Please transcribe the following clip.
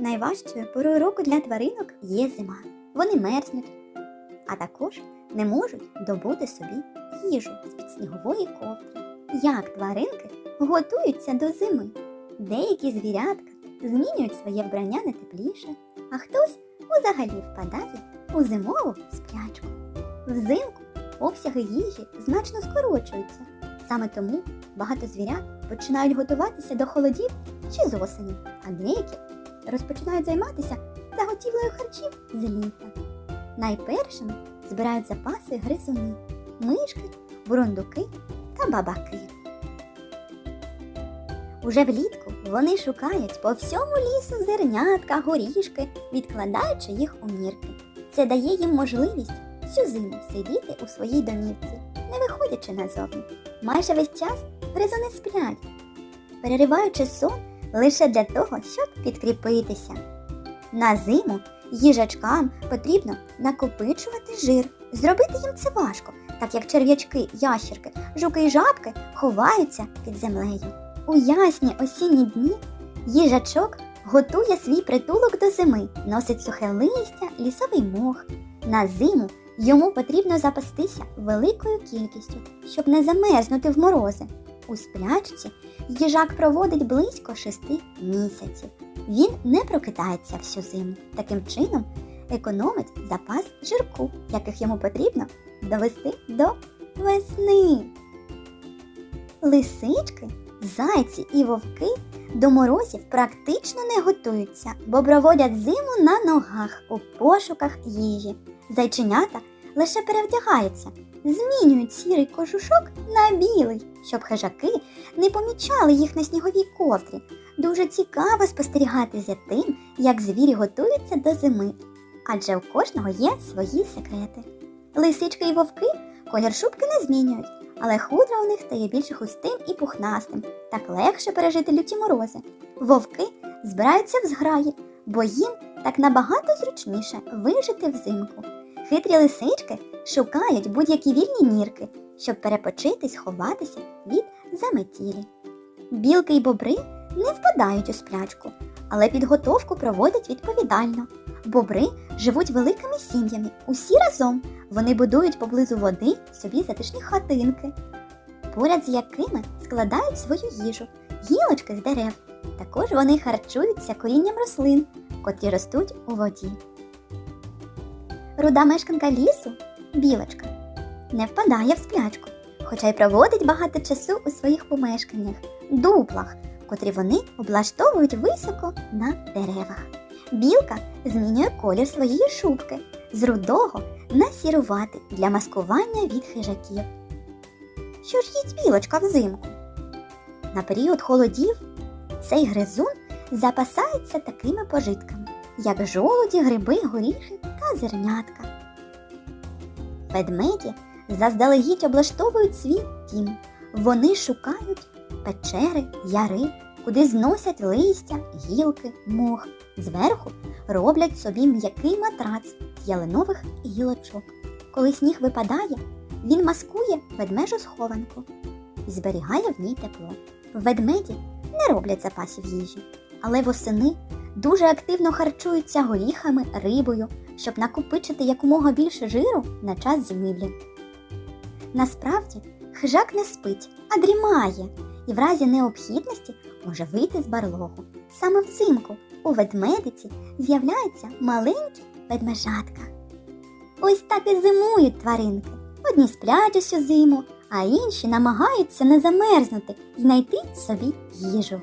Найважчою порою року для тваринок є зима. Вони мерзнуть, а також не можуть добути собі їжу з-під снігової ковдри. Як тваринки готуються до зими? Деякі звірятка змінюють своє вбрання на тепліше, а хтось взагалі впадає у зимову сплячку. Взимку обсяги їжі значно скорочуються. Саме тому багато звірят починають готуватися до холодів чи з осені, а деякі розпочинають займатися заготівлею харчів з літа. Найпершими збирають запаси гризуни, мишки, бурундуки та бабаки. Уже влітку вони шукають по всьому лісу зернятка, горішки, відкладаючи їх у нірки. Це дає їм можливість всю зиму сидіти у своїй домівці, не виходячи назовні. Майже весь час гризуни сплять, перериваючи сон лише для того, щоб підкріпитися. На зиму їжачкам потрібно накопичувати жир. Зробити їм це важко, так як черв'ячки, ящерки, жуки і жабки ховаються під землею. У ясні осінні дні їжачок готує свій притулок до зими, носить сухе листя, лісовий мох. На зиму йому потрібно запастися великою кількістю, щоб не замерзнути в морози. У сплячці їжак проводить близько шести місяців. Він не прокидається всю зиму. Таким чином економить запас жирку, яких йому потрібно довести до весни. Лисички, зайці і вовки до морозів практично не готуються, бо проводять зиму на ногах у пошуках їжі. Зайченята лише перевдягаються, змінюють сірий кожушок на білий, щоб хижаки не помічали їх на сніговій ковдрі. Дуже цікаво спостерігати за тим, як звірі готуються до зими, адже у кожного є свої секрети. Лисички і вовки колір шубки не змінюють, але хутро у них стає більш густим і пухнастим, так легше пережити люті морози. Вовки збираються в зграї, бо їм так набагато зручніше вижити взимку. Хитрі лисички шукають будь-які вільні нірки, щоб перепочити, сховатися від заметілі. Білки й бобри не впадають у сплячку, але підготовку проводять відповідально. Бобри живуть великими сім'ями, усі разом. Вони будують поблизу води собі затишні хатинки, поряд з якими складають свою їжу, гілочки з дерев. Також вони харчуються корінням рослин, котрі ростуть у воді. Руда мешканка лісу, білочка, не впадає в сплячку, хоча й проводить багато часу у своїх помешканнях, дуплах, котрі вони облаштовують високо на деревах. Білка змінює колір своєї шубки з рудого на сіруватий для маскування від хижаків. Що ж їсть білочка взимку? На період холодів цей гризун запасається такими пожитками, як жолуді, гриби, горіхи та зернятка. Ведмеді заздалегідь облаштовують свій дім. Вони шукають печери, яри, куди зносять листя, гілки, мох. Зверху роблять собі м'який матрац з ялинових гілочок. Коли сніг випадає, він маскує ведмежу схованку і зберігає в ній тепло. Ведмеді не роблять запасів їжі, але восени дуже активно харчуються горіхами, рибою, щоб накопичити якомога більше жиру на час зимівлі. Насправді, хижак не спить, а дрімає і в разі необхідності може вийти з барлогу. Саме взимку у ведмедиці з'являється маленький ведмежатка. Ось так і зимують тваринки. Одні сплять усю зиму, а інші намагаються не замерзнути і знайти собі їжу.